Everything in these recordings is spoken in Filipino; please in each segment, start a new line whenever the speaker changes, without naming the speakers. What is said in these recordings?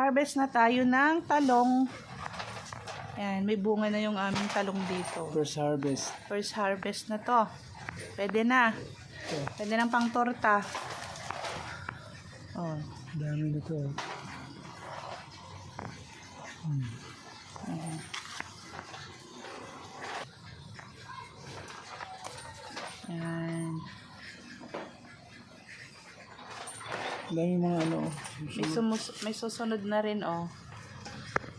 Nag-harvest na tayo ng talong. Ayan, may bunga na yung aming talong dito.
First harvest.
First harvest na to. Pwede na. Pwede ng pang torta. Oh.
Dami na to.
Ayan.
Dami mga ano.
May, sumus- may susunod na rin, oh.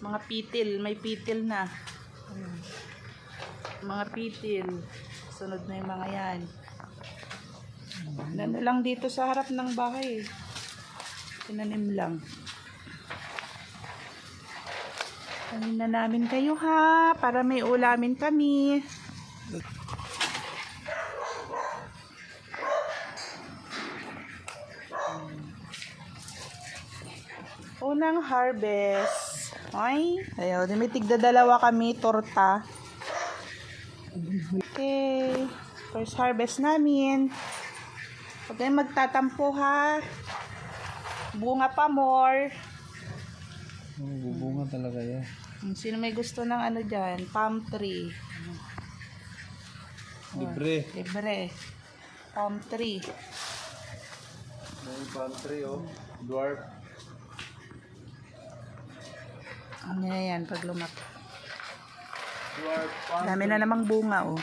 Mga pitil. May pitil na. Mga pitil. Sunod na yung mga yan. Ano lang dito sa harap ng bahay. eh. Tinanim lang. Tanim na namin kayo ha, para may ulamin kami. Unang harvest. Ay, ayaw. May tigda dalawa kami, torta. Okay. First harvest namin. Huwag kayong magtatampo ha. Bunga pa more.
Oh, bubunga talaga yan.
Hmm, Sino may gusto ng ano dyan? Palm tree.
Libre.
Libre. Palm tree.
May pantry oh. Dwarf.
Ano yan pag?
Dwarf
Dami na namang bunga oh.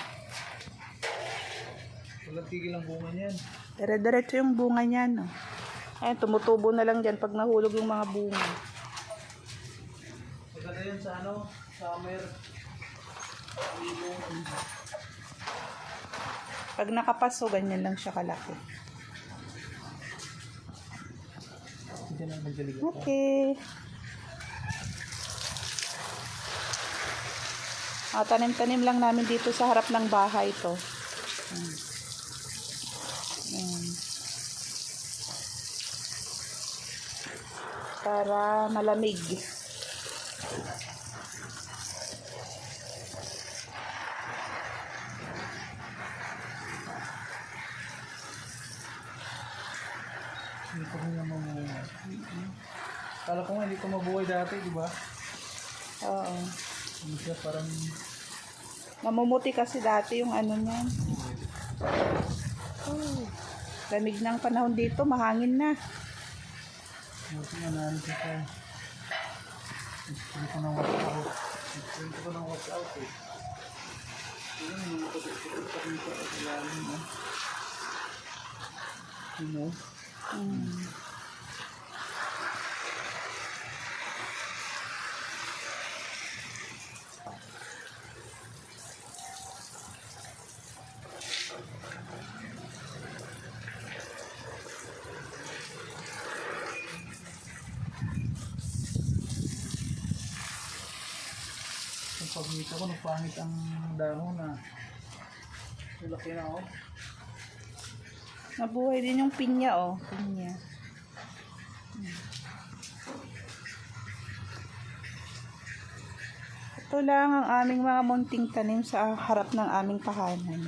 Walang tigil ang bunga niyan.
Dire-diretso yung bunga niyan oh. Ayun, tumutubo na lang dyan pag nahulog yung mga bunga.
Maganda yan sa ano? Summer.
Pag nakapaso, ganyan lang siya kalaki. Okay. Ah, tanim-tanim lang namin dito sa harap ng bahay to. Ayan. Ayan. Para malamig.
Hindi ko na mamuhay. Kala ko nga hindi ko mabuhay dati, di ba?
Oo.
Hindi siya parang...
Mamumuti kasi dati yung ano niyan. Oh. Lamig ng panahon dito, mahangin na.
Buti nga namin siya sa... Hindi ko na watch out. Hindi ko na watch out eh. Yun, yung makasikip pa rin sa ilalim eh. You know?
Mm.
Pagmita ko, napangit ang dahon na. Malaki na ako.
Nabuhay din yung pinya, oh. Pinya. Ito lang ang aming mga munting tanim sa harap ng aming tahanan.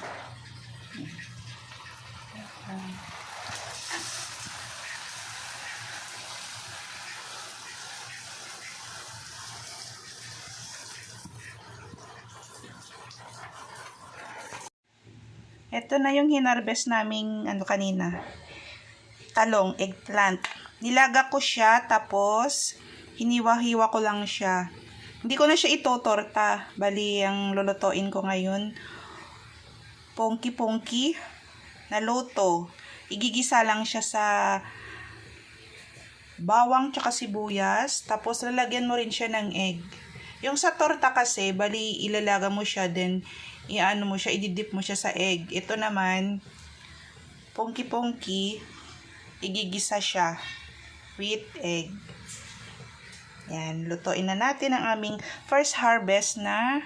Ito na yung hinarvest naming ano kanina. Talong, eggplant. Nilaga ko siya tapos hiniwa-hiwa ko lang siya. Hindi ko na siya itotorta. Bali, ang lulutuin ko ngayon, pongki-pongki na loto. Igigisa lang siya sa bawang tsaka sibuyas. Tapos lalagyan mo rin siya ng egg. Yung sa torta kasi, bali ilalaga mo siya, then iano mo siya, ididip mo siya sa egg. Ito naman, pongki-pongki, igigisa siya with egg. Yan, lutuin na natin ang aming first harvest na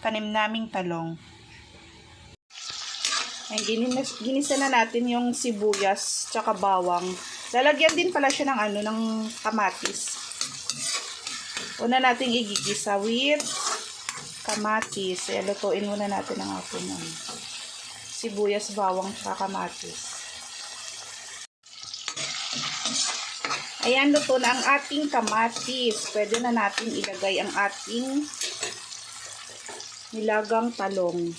tanim naming talong. Ayan, ginis, ginisa na natin yung sibuyas tsaka bawang. Lalagyan din pala siya ng ano, ng kamatis. Una nating igigisa with kamatis. Kaya lutuin muna natin ang ating um, sibuyas, bawang, tsaka kamatis. Ayan, luto na ang ating kamatis. Pwede na natin ilagay ang ating nilagang talong.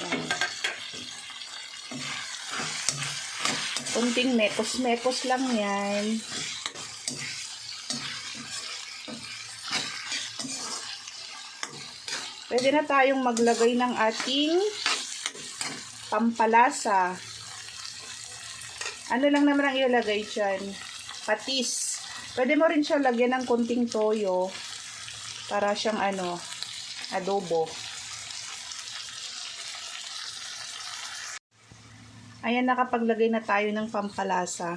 Ayan. Kunting mekos-mekos lang yan. Pwede na tayong maglagay ng ating pampalasa. Ano lang naman ang ilalagay dyan? Patis. Pwede mo rin siya lagyan ng konting toyo para siyang ano, adobo. Ayan, nakapaglagay na tayo ng pampalasa.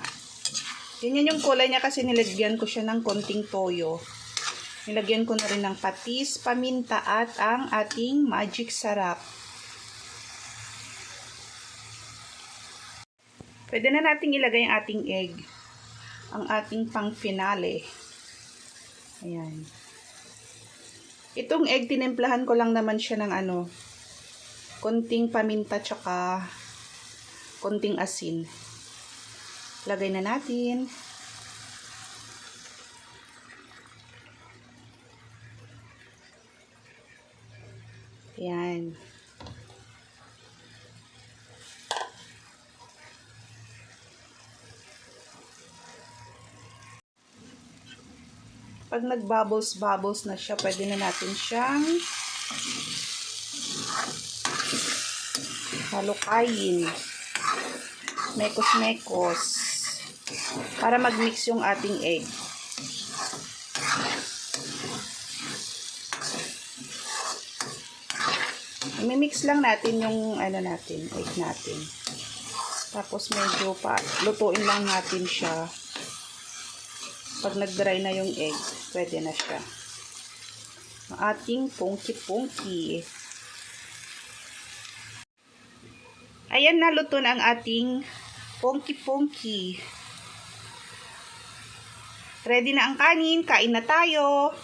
Ganyan yung kulay niya kasi nilagyan ko siya ng konting toyo. Nilagyan ko na rin ng patis, paminta at ang ating magic sarap. Pwede na nating ilagay ang ating egg. Ang ating pang finale. Ayan. Itong egg, tinimplahan ko lang naman siya ng ano, konting paminta tsaka konting asin. Lagay na natin. Ayan. Pag nag-bubbles-bubbles na siya, pwede na natin siyang halukayin. Mekos-mekos. Para mag-mix yung ating egg. I-mix lang natin yung ano natin, egg natin. Tapos medyo pa lutuin lang natin siya. Pag nag-dry na yung egg, pwede na siya. Ang ating pungki-pungki. Ayan na, luto na ang ating pungki-pungki. Ready na ang kanin, kain na tayo.